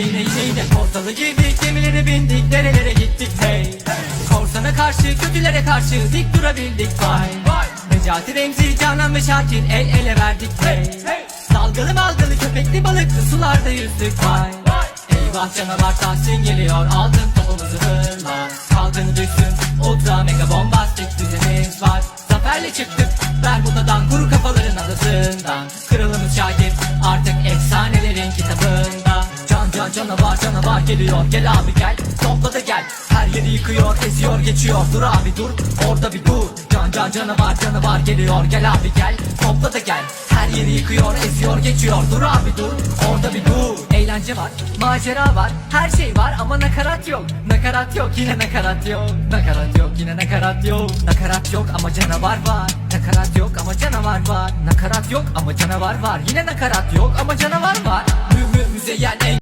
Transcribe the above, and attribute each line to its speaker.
Speaker 1: yine yine Portalı girdik gemilere bindik nerelere gittik? Hey Korsana karşı kötülere karşı dik durabildik vay. Necati Remzi Canan ve Şakir el ele verdik hey Dalgalı malgalı köpekli balıklı sularda yüzdük vay. Eyvah canavar Tahsin geliyor altın topumuzu hırla. Kalkın düşsün ultra mega bombastik düzenimiz var. Zaferle çıktık Bermuda'dan kuru kafaların adasından. Kralımız Şakir artık efsanelerin kitabında Can can canavar canavar geliyor. Gel abi gel. Topla da gel. Her yeri yıkıyor eziyor geçiyor. Dur abi dur. Orada bir dur. Can can canavar canavar geliyor. Gel abi gel. Topla da gel. Her yeri yıkıyor eziyor geçiyor. Dur abi dur. Orada bir dur. Eğlence var macera var Her şey var ama nakarat yok. Nakarat yok yine nakarat yok. Nakarat yok yine nakarat yok. Nakarat yok ama canavar var. Nakarat yok ama canavar var. Nakarat yok ama canavar var. Yine nakarat yok ama canavar var